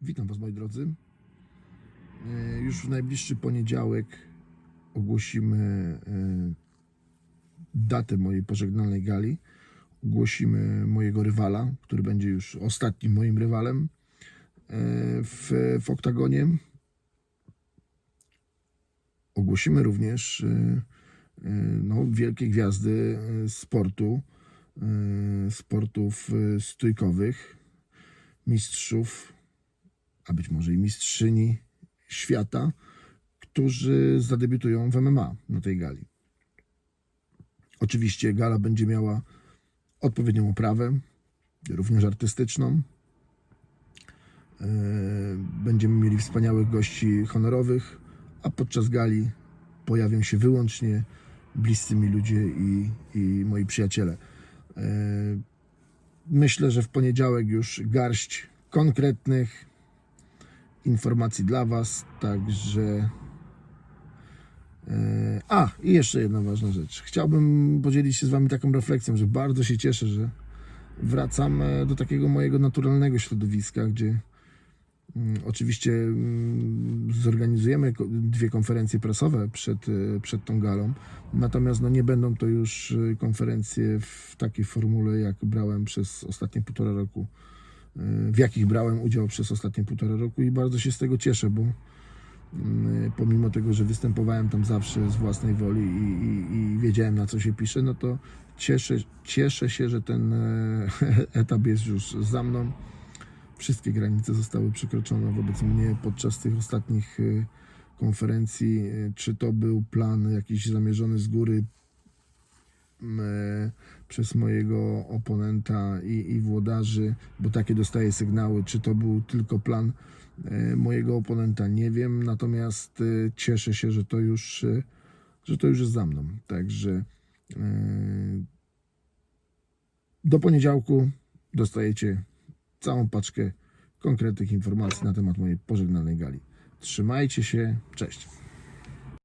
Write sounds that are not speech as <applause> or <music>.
Witam Was moi drodzy. E, Już w najbliższy poniedziałek ogłosimy e, datę mojej pożegnalnej gali. Ogłosimy mojego rywala, który będzie już ostatnim moim rywalem e, w, w oktagonie. Ogłosimy również no, wielkie gwiazdy sportu, sportów stójkowych, mistrzów, a być może i mistrzyni świata, którzy zadebiutują w MMA na tej gali. Oczywiście gala będzie miała odpowiednią oprawę, również artystyczną. E, Będziemy mieli wspaniałych gości honorowych, a podczas gali pojawią się wyłącznie bliscy mi ludzie i, i moi przyjaciele. E, Myślę, że w poniedziałek już garść konkretnych informacji dla Was, także. e, A, i jeszcze jedna ważna rzecz. Chciałbym podzielić się z Wami taką refleksją, że bardzo się cieszę, że wracam do takiego mojego naturalnego środowiska, gdzie mm, oczywiście mm, zorganizujemy dwie konferencje prasowe przed, e, przed tą galą, natomiast no, nie będą to już e, konferencje w takiej formule, jak brałem przez ostatnie półtora roku w jakich brałem udział przez ostatnie półtora roku i bardzo się z tego cieszę, bo mm, pomimo tego, że występowałem tam zawsze z własnej woli i, i, i wiedziałem na co się pisze, no to cieszę, cieszę się, że ten e, <laughs> etap jest już za mną. Wszystkie granice zostały przekroczone wobec mnie podczas tych ostatnich e, konferencji. E, Czy to był plan jakiś zamierzony z góry m, e, przez mojego oponenta i, i włodarzy, bo takie dostaję sygnały, czy to był tylko plan e, mojego oponenta, nie wiem, natomiast e, cieszę się, że to już, e, że to już jest za mną. Także do poniedziałku dostajecie całą paczkę konkretnych informacji na temat mojej pożegnalnej gali. Trzymajcie się, cześć.